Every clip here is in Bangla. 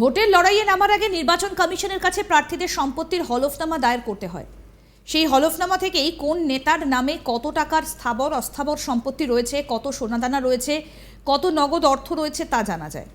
ভোটের লড়াইয়ে নামার আগে নির্বাচন কমিশনের কাছে প্রার্থীদের সম্পত্তির হলফনামা দায়ের করতে হয়। সেই হলফনামা থেকেই কোন নেতার নামে কত টাকার স্থাবর, অস্থাবর সম্পত্তি রয়েছে, কত সোনাদানা রয়েছে, কত নগদ অর্থ রয়েছে তা জানা যায়।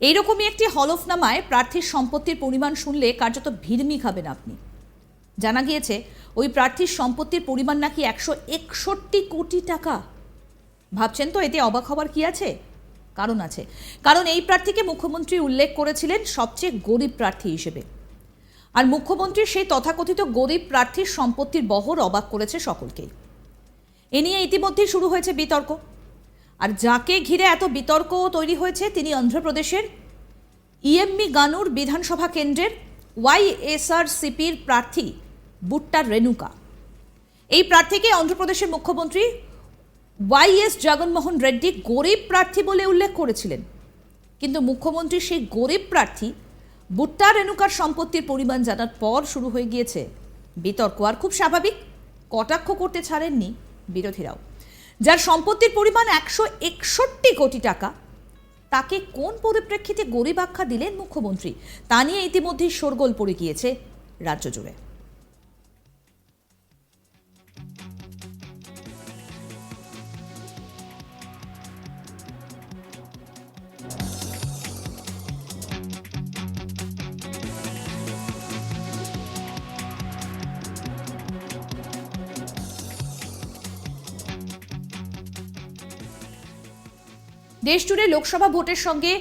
এইরকমই একটি হলফনামায় প্রার্থীর সম্পত্তির পরিমাণ শুনলে কার্যত ভিড়মি খাবেন আপনি। জানা গিয়েছে, ওই প্রার্থীর সম্পত্তির পরিমাণ নাকি একশো একষট্টি কোটি টাকা। ভাবছেন তো এতে অবাক হবার কি আছে? কারণ আছে। কারণ এই প্রার্থীকে মুখ্যমন্ত্রী উল্লেখ করেছিলেন সবচেয়ে গরিব প্রার্থী হিসেবে। আর মুখ্যমন্ত্রীর সেই তথাকথিত গরিব প্রার্থীর সম্পত্তির বহর অবাক করেছে সকলকেই। এ নিয়ে ইতিমধ্যেই শুরু হয়েছে বিতর্ক। আর যাকে ঘিরে এত বিতর্ক তৈরি হয়েছে তিনি অন্ধ্রপ্রদেশের ইএমমি গানুর বিধানসভা কেন্দ্রের ওয়াইএসআরসিপির প্রার্থী বুট্টার রেণুকা। এই প্রার্থীকে অন্ধ্রপ্রদেশের মুখ্যমন্ত্রী ওয়াইএস জগনমোহন রেড্ডি গরিব প্রার্থী বলে উল্লেখ করেছিলেন। কিন্তু মুখ্যমন্ত্রী সেই গরিব প্রার্থী বুট্টা রেণুকার সম্পত্তির পরিমাণ জানার পর শুরু হয়ে গিয়েছে বিতর্ক। আর খুব স্বাভাবিক, কটাক্ষ করতে ছাড়েননি বিরোধীরাও। যার সম্পত্তির পরিমাণ একশো একষট্টি কোটি টাকা, তাকে কোন পরিপ্রেক্ষিতে গরিব আখ্যা দিলেন মুখ্যমন্ত্রী? তা নিয়ে ইতিমধ্যেই শোরগোল পড়ে গিয়েছে রাজ্য জুড়ে। দেশ জুড়ে লোকসভা ভোটের সঙ্গে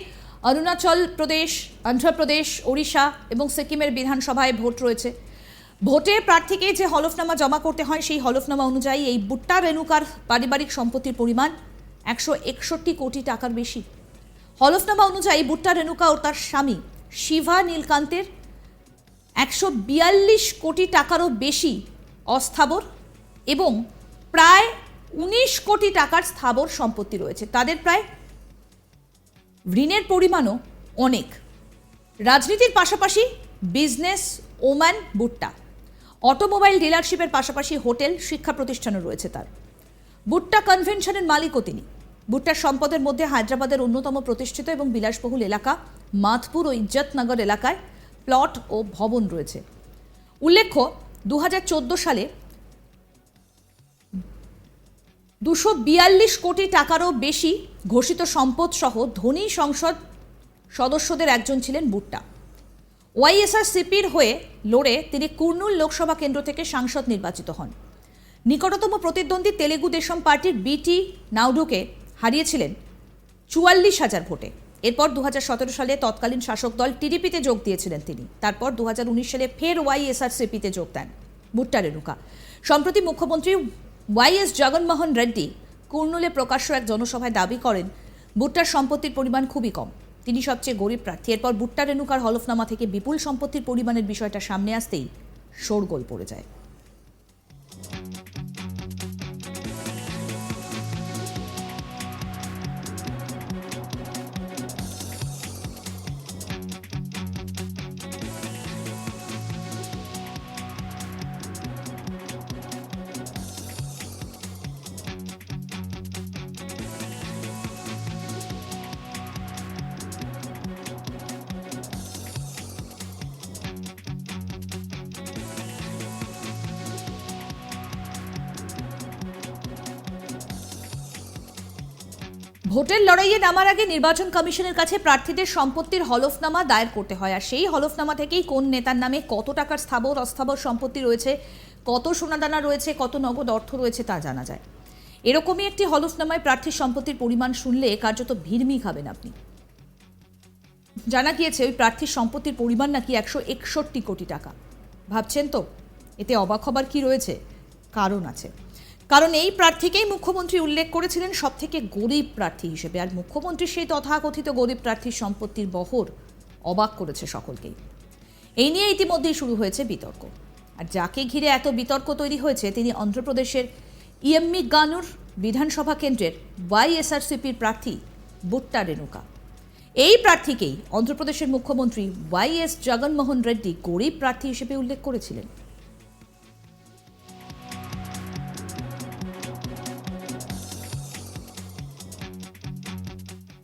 অরুণাচল প্রদেশ, অন্ধ্রপ্রদেশ, ওড়িশা এবং সিকিমের বিধানসভায় ভোট রয়েছে। ভোটে প্রার্থীকে যে হলফনামা জমা করতে হয়, সেই হলফনামা অনুযায়ী এই বুট্টা রেণুকার পারিবারিক সম্পত্তির পরিমাণ একশো একষট্টি কোটি টাকার বেশি। হলফনামা অনুযায়ী বুট্টা রেণুকা ও তার স্বামী শিভা নীলকান্তের একশো বিয়াল্লিশ কোটি টাকারও বেশি অস্থাবর এবং প্রায় উনিশ কোটি টাকার স্থাবর সম্পত্তি রয়েছে। তাদের প্রায় ঋণের পরিমাণও অনেক। রাজনীতির পাশাপাশি বিজনেস ওম্যান বুট্টা। অটোমোবাইল ডিলারশিপের পাশাপাশি হোটেল, শিক্ষা প্রতিষ্ঠানও রয়েছে তার। বুট্টা কনভেনশনের মালিকও তিনি। বুট্টার সম্পদের মধ্যে হায়দ্রাবাদের অন্যতম প্রতিষ্ঠিত এবং বিলাসবহুল এলাকা মাথপুর ও ইজ্জতনগর এলাকায় প্লট ও ভবন রয়েছে। উল্লেখ্য দু হাজার চোদ্দ সালে দুশো বিয়াল্লিশ কোটি টাকারও বেশি ঘোষিত সম্পদ সহ ধনী সংসদ সদস্যদের একজন ছিলেন বুট্টা। ওয়াইএসআর সিপির হয়ে লড়ে তিনি কুর্নুল লোকসভা কেন্দ্র থেকে সাংসদ নির্বাচিত হন। নিকটতম প্রতিদ্বন্দ্বী তেলেগু দেশম পার্টির বিটি নাউডুকে হারিয়েছিলেন চুয়াল্লিশ হাজার ভোটে। এরপর দু হাজার সতেরো সালে তৎকালীন শাসক দল টিডিপিতে যোগ দিয়েছিলেন তিনি। তারপর দু হাজার উনিশ সালে ফের ওয়াইএসআরসিপিতে যোগ দেন ভুট্টা রেণুকা। সম্প্রতি মুখ্যমন্ত্রী ওয়াইএস জগনমোহন রেড্ডি কুর্নুলে প্রকাশ্য এক জনসভায় দাবি করেন, ভুট্টার সম্পত্তির পরিমাণ খুবই কম। তিনি সবচেয়ে গরিব প্রার্থী। এরপর ভুট্টা রেণুকার হলফনামা থেকে বিপুল সম্পত্তির পরিমাণের বিষয়টা সামনে আসতেই শোরগোল পড়ে যায়। ভোটের লড়াইয়ে নামার আগে নির্বাচন কমিশনের কাছে প্রার্থীদের সম্পত্তির হলফনামা দায়ের করতে হয়। আর সেই হলফনামা থেকেই কোন নেতার নামে কত টাকার স্থাবর, অস্থাবর সম্পত্তি রয়েছে, কত সোনাদানা রয়েছে, কত নগদ অর্থ রয়েছে তা জানা যায়। এরকমই একটি হলফনামায় প্রার্থীর সম্পত্তির পরিমাণ শুনলে কার্যত ভিড়মি খাবেন আপনি। জানা গিয়েছে, ওই প্রার্থীর সম্পত্তির পরিমাণ নাকি একশো একষট্টি কোটি টাকা। ভাবছেন তো? এতে অবাক হবার কি রয়েছে? কারণ আছে। কারণ এই প্রার্থীকেই মুখ্যমন্ত্রী উল্লেখ করেছিলেন সব থেকে গরিব প্রার্থী হিসেবে। আর মুখ্যমন্ত্রী সেই তথাকথিত গরিব প্রার্থীর সম্পত্তির বহর অবাক করেছে সকলকেই। এই নিয়ে ইতিমধ্যেই শুরু হয়েছে বিতর্ক। আর যাকে ঘিরে এত বিতর্ক তৈরি হয়েছে, তিনি অন্ধ্রপ্রদেশের ইএমমি গানুর বিধানসভা কেন্দ্রের ওয়াইএসআরসিপির প্রার্থী বুট্টা রেণুকা। এই প্রার্থীকেই অন্ধ্রপ্রদেশের মুখ্যমন্ত্রী ওয়াইএস জগনমোহন রেড্ডি গরিব প্রার্থী হিসেবে উল্লেখ করেছিলেন।